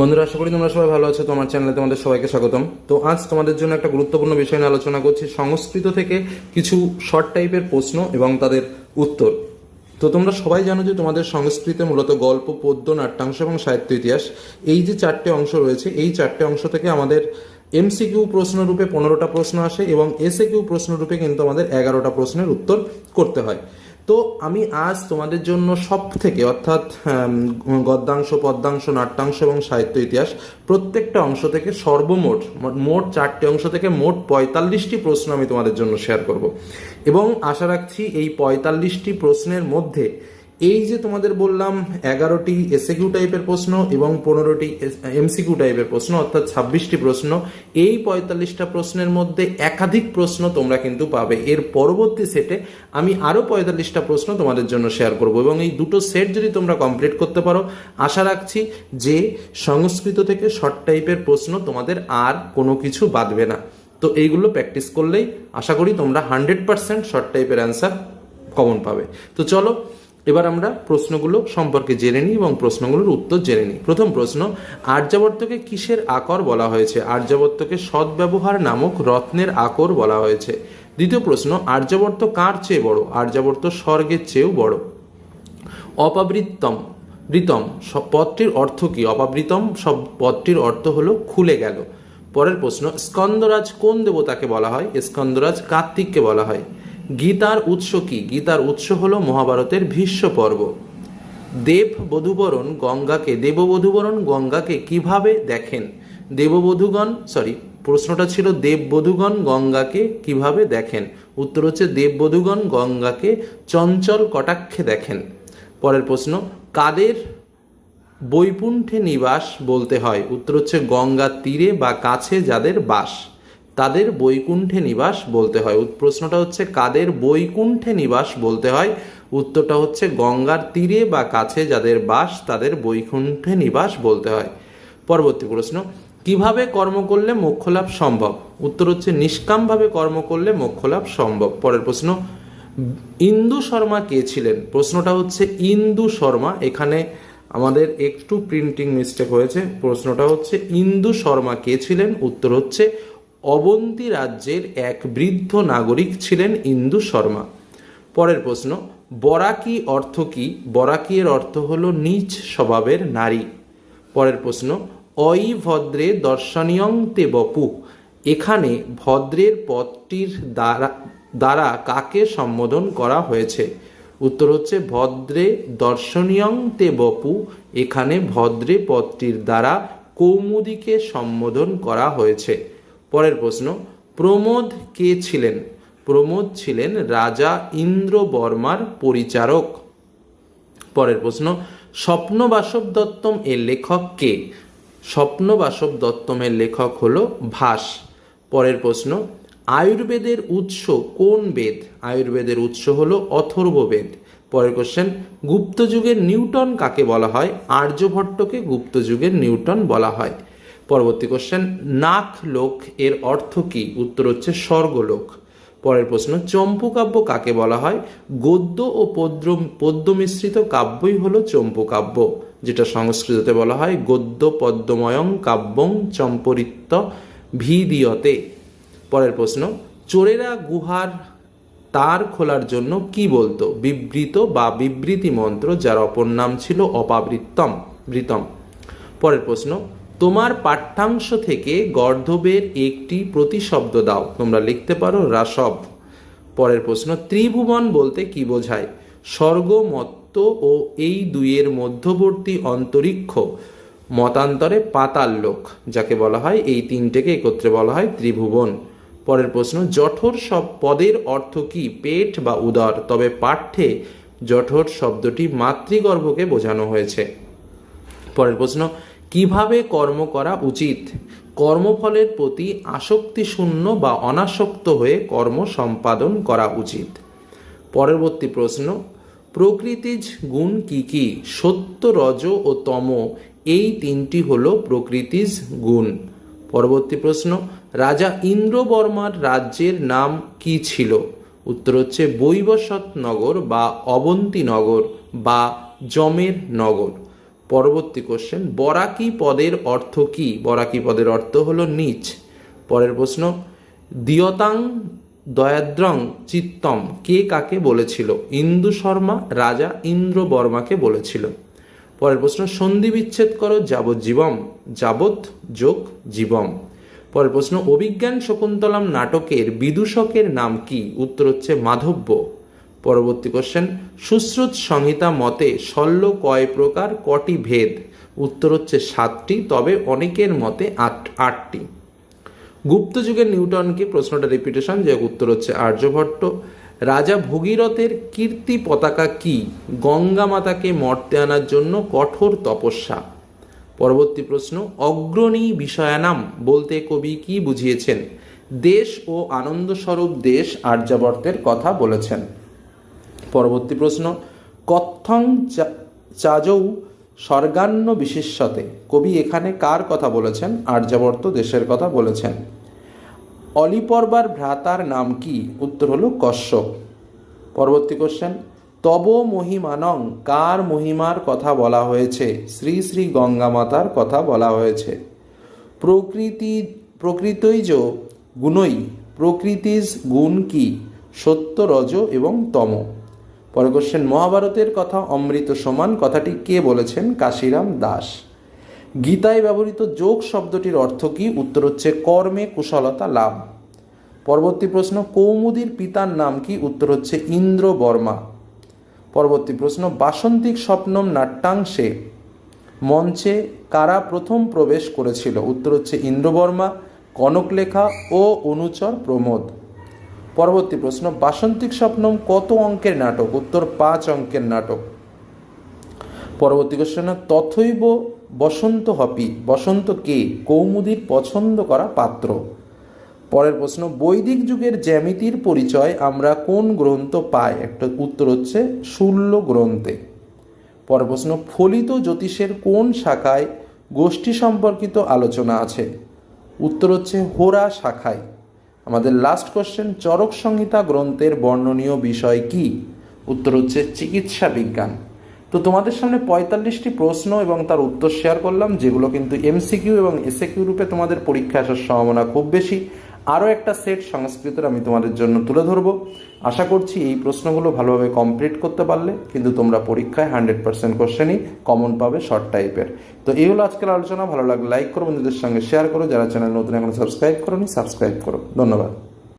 বন্ধুরা, আশা করি তোমরা সবাই ভালো আছো। তোমার চ্যানেলে তোমাদের সবাইকে স্বাগতম। তো আজ তোমাদের জন্য একটা গুরুত্বপূর্ণ বিষয় নিয়ে আলোচনা করছি। সংস্কৃত থেকে কিছু শর্ট টাইপের প্রশ্ন এবং তাদের উত্তর। তো তোমরা সবাই জানো যে তোমাদের সংস্কৃতে মূলত গল্প, পদ্য, নাট্যাংশ এবং সাহিত্য ইতিহাস এই যে চারটে অংশ রয়েছে, এই চারটে অংশ থেকে আমাদের এমসিকিউ প্রশ্ন রূপে পনেরোটা প্রশ্ন আসে এবং এসএ কিউ প্রশ্ন রূপে কিন্তু আমাদের এগারোটা প্রশ্নের উত্তর করতে হয়। তো আমি আজ তোমাদের জন্য সব থেকে অর্থাৎ গদ্যাংশ পদ্মাংশ নাট্যাংশ এবং সাহিত্য ইতিহাস প্রত্যেকটা অংশ থেকে সর্বমোট, মোট চারটি অংশ থেকে মোট পঁয়তাল্লিশটি প্রশ্ন আমি তোমাদের জন্য শেয়ার করব। এবং আশা রাখছি এই পঁয়তাল্লিশটি প্রশ্নের মধ্যে এই যে তোমাদের বললাম, এগারোটি এসএকিউ টাইপের প্রশ্ন এবং পনেরোটি এমসিকিউ টাইপের প্রশ্ন, অর্থাৎ ছাব্বিশটি প্রশ্ন, এই পঁয়তাল্লিশটা প্রশ্নের মধ্যে একাধিক প্রশ্ন তোমরা কিন্তু পাবে। এর পরবর্তী সেটে আমি আরও পঁয়তাল্লিশটা প্রশ্ন তোমাদের জন্য শেয়ার করব এবং এই দুটো সেট যদি তোমরা কমপ্লিট করতে পারো, আশা রাখছি যে সংস্কৃত থেকে শর্ট টাইপের প্রশ্ন তোমাদের আর কোনো কিছু বাদবে না। তো এইগুলো প্র্যাকটিস করলেই আশা করি তোমরা হান্ড্রেড পার্সেন্ট শর্ট টাইপের অ্যান্সার কমন পাবে। তো চলো এবার আমরা প্রশ্নগুলো সম্পর্কে জেনে নিই এবং প্রশ্নগুলোর উত্তর জেনে নিই। প্রথম প্রশ্ন, আর্যাবর্তকে কিসের আকর বলা হয়েছে? আর্যাবর্তকে সদ্ব্যবহার নামক রত্নের আকর বলা হয়েছে। দ্বিতীয় প্রশ্ন, আর্যাবর্ত কার চেয়ে বড়? আর্যাবর্ত স্বর্গের চেয়েও বড়। অপাবৃত্তম বৃতম পদটির অর্থ কি? অপাবৃতম সব, পদটির অর্থ হলো খুলে গেল। পরের প্রশ্ন, স্কন্দরাজ কোন দেবতাকে বলা হয়? স্কন্দরাজ কার্তিককে বলা হয়। গীতার উৎস কি? গীতার উৎস হল মহাভারতের ভীষ্ম পর্ব। দেব বধূবরণ গঙ্গাকে দেববধূবরণ গঙ্গাকে কীভাবে দেখেন? দেববধূগণ সরি প্রশ্নটা ছিল দেববধূগণ গঙ্গাকে কীভাবে দেখেন? উত্তর হচ্ছে দেববধূগণ গঙ্গাকে চঞ্চল কটাক্ষে দেখেন। পরের প্রশ্ন, কাদের বৈকুণ্ঠে নিবাস বলতে হয়? উত্তর হচ্ছে গঙ্গার তীরে বা কাছে যাদের বাস। তাদের বৈকুণ্ঠে নিবাস বলতে হয়। প্রশ্নটা হচ্ছে, কাদের বৈকুণ্ঠে নিবাস বলতে হয়? উত্তরটা হচ্ছে, গঙ্গার তীরে বা কাছে যাদের বাস, তাদের বৈকুণ্ঠে নিবাস বলতে হয়। পরবর্তী প্রশ্ন, কীভাবে কর্ম করলে মোক্ষলাভ সম্ভব? উত্তর হচ্ছে, নিষ্কামভাবে কর্ম করলে মোক্ষলাভ সম্ভব। পরের প্রশ্ন, ইন্দু শর্মা কে ছিলেন? প্রশ্নটা হচ্ছে, ইন্দু শর্মা। এখানে আমাদের একটু প্রিন্টিং মিস্টেক হয়েছে। প্রশ্নটা হচ্ছে, ইন্দু শর্মা কে ছিলেন? উত্তর হচ্ছে অবন্তী রাজ্যের এক বৃদ্ধ নাগরিক ছিলেন ইন্দু শর্মা। পরের প্রশ্ন, বরাকি অর্থ কি? বরাকি এর অর্থ হল নিচ স্বভাবের নারী। পরের প্রশ্ন অই ভদ্রে দর্শনীয়ং তে বপু। এখানে ভদ্রের পদটির দ্বারা দ্বারা কাকে সম্বোধন করা হয়েছে? উত্তর হচ্ছে, ভদ্রে দর্শনীয়ং তে বপু। এখানে ভদ্রে পদটির দ্বারা কৌমুদীকে সম্বোধন করা হয়েছে। পরের প্রশ্ন, প্রমোদ কে ছিলেন? প্রমোদ ছিলেন রাজা ইন্দ্র বর্মার পরিচারক। পরের প্রশ্ন স্বপ্ন বাসব দত্তম এর লেখক কে? স্বপ্ন বাসব দত্তমের লেখক হলো ভাস। পরের প্রশ্ন, আয়ুর্বেদের উৎস কোন বেদ? আয়ুর্বেদের উৎস হলো অথর্ববেদ পরের কোশ্চেন গুপ্ত যুগের নিউটন কাকে বলা হয়? আর্যভট্টকে গুপ্ত যুগের নিউটন বলা হয়। পরবর্তী কোশ্চেন নাক লোক এর অর্থ কি? উত্তর হচ্ছে স্বর্গলোক। পরের প্রশ্ন চম্পু কাব্য কাকে বলা হয়? গদ্য ও পদ্য পদ্য মিশ্রিত কাব্যই হলো চম্পু কাব্য যেটা সংস্কৃততে বলা হয় গদ্য পদ্মময়ং কাব্যং চম্পরিত্য ভিদিয়তে। পরের প্রশ্ন, চোরেরা গুহার তার খোলার জন্য কি বলতো? বিবৃত বা বিবৃতি মন্ত্র যার অপর নাম ছিল অপাবৃত্তম, বৃতম। পরের প্রশ্ন তোমার পাঠ্যাংশ থেকে গর্ধবের একটি প্রতিশব্দ দাও। তোমরা লিখতে পারো রাসব। পরের প্রশ্ন, ত্রিভুবন বলতে কি বোঝায়? স্বর্গ, মত্ত ও এই দুইয়ের মধ্যবর্তী অন্তরিক্ষ, মতান্তরে পাতাল লোক, যাকে বলা হয়, এই তিনটেকে একত্রে বলা হয় ত্রিভুবন। পরের প্রশ্ন, জঠর সব পদের অর্থ কি? পেট বা উদর। তবে পাঠ্যে জঠর শব্দটি মাতৃগর্ভকে বোঝানো হয়েছে। পরের প্রশ্ন কীভাবে কর্ম করা উচিত? কর্মফলের প্রতি আসক্তি শূন্য বা অনাসক্ত হয়ে কর্ম সম্পাদন করা উচিত। পরবর্তী প্রশ্ন, প্রকৃতিজ গুণ কি কি? সত্য, রজ ও তম, এই তিনটি হল প্রকৃতিজ গুণ। পরবর্তী প্রশ্ন, রাজা ইন্দ্রবর্মার রাজ্যের নাম কি ছিল? উত্তর হচ্ছে বৈবসৎ নগর বা অবন্তী নগর বা জমের নগর পরবর্তী কোশ্চেন বরাকি পদের অর্থ কি? বরাকি পদের অর্থ হলো নিচ। পরের প্রশ্ন দিয়তাং দয়াদ্রং চিত্তম, কে কাকে বলেছিল? ইন্দু শর্মা, রাজা ইন্দ্র বর্মাকে বলেছিল। পরের প্রশ্ন, সন্ধি বিচ্ছেদ করো, যাবজ্জীবম, যাবৎ যোগ জীবম। পরের প্রশ্ন, অভিজ্ঞান শকুন্তলাম নাটকের বিদূষকের নাম কি? উত্তর হচ্ছে মাধব্য। পরবর্তী কোশ্চেন সুশ্রুত সংহিতা মতে শল্য কয় প্রকার কটি ভেদ? উত্তর হচ্ছে সাতটি, তবে অনেকের মতে আট, আটটি। গুপ্ত যুগের নিউটনকে প্রশ্নটা রিপিটেশন যে উত্তর হচ্ছে আর্যভট্ট। রাজা ভগীরথের কীর্তি পতাকা কি? গঙ্গা মাতাকে মর্তে আনার জন্য কঠোর তপস্যা। পরবর্তী প্রশ্ন, অগ্রণী বিষয়ানাম বলতে কবি কি বুঝিয়েছেন? দেশ ও আনন্দস্বরূপ দেশ আর্যাবর্তের কথা বলেছেন। পরবর্তী প্রশ্ন, কথং চাজৌ স্বর্গান্ন বিশেষ্যতে, কবি এখানে কার কথা বলেছেন? আর্যাবর্ত দেশের কথা বলেছেন। অলিপর্বার ভ্রাতার নাম কি? উত্তর হলো কশ্যপ। পরবর্তী কোশ্চেন তব মহিমানং, কার মহিমার কথা বলা হয়েছে? শ্রী শ্রী গঙ্গা মাতার কথা বলা হয়েছে। প্রকৃতি, প্রকৃতৈজ গুণই প্রকৃতিজ গুণ কি? সত্য, রজ এবং তম। পরে কোশ্চেন মহাভারতের কথা অমৃত সমান, কথাটি কে বলেছেন? কাশিরাম দাস। গীতায় ব্যবহৃত যোগ শব্দটির অর্থ কি? উত্তর হচ্ছে কর্মে কুশলতা লাভ। পরবর্তী প্রশ্ন, কৌমুদীর পিতার নাম কি? উত্তর হচ্ছে ইন্দ্র বর্মা পরবর্তী প্রশ্ন, বাসন্তিক স্বপ্নম নাট্যাংশে মঞ্চে কারা প্রথম প্রবেশ করেছিল? উত্তর হচ্ছে ইন্দ্রবর্মা, কনকলেখা ও অনুচর প্রমোদ। পরবর্তী প্রশ্ন, বাসন্তিক স্বপ্নম কত অঙ্কের নাটক? উত্তর, পাঁচ অঙ্কের নাটক। পরবর্তী কোশ্চেন তথৈব বসন্ত হপি। বসন্ত কে? কৌমুদীর পছন্দ করা পাত্র। পরের প্রশ্ন, বৈদিক যুগের জ্যামিতির পরিচয় আমরা কোন গ্রন্থ পাই? একটা উত্তর হচ্ছে শূল্য গ্রন্থে। পরের প্রশ্ন, ফলিত জ্যোতিষের কোন শাখায় গোষ্ঠী সম্পর্কিত আলোচনা আছে? উত্তর হচ্ছে হোরা শাখায়। আমাদের লাস্ট কোশ্চেন চরক সংহিতা গ্রন্থের বর্ণনীয় বিষয় কি? উত্তর হচ্ছে, চিকিৎসা বিজ্ঞান। তো তোমাদের সামনে পঁয়তাল্লিশটি প্রশ্ন এবং তার উত্তর শেয়ার করলাম, যেগুলো কিন্তু এমসিকিউ এবং এসএকিউ রূপে তোমাদের পরীক্ষা আসার সম্ভাবনা খুব বেশি। আরও একটা সেট সংস্কৃতের আমি তোমাদের জন্য তুলে ধরবো। আশা করছি এই প্রশ্নগুলো ভালোভাবে কমপ্লিট করতে পারলে, কিন্তু তোমরা পরীক্ষায় হান্ড্রেড পার্সেন্ট কোশ্চেনই কমন পাবে শর্ট টাইপের তো এই হলো আজকের আলোচনা, ভালো লাগলে লাইক করো, বন্ধুদের সঙ্গে শেয়ার করো, যারা চ্যানেল নতুন এখন সাবস্ক্রাইব করো সাবস্ক্রাইব করো। ধন্যবাদ।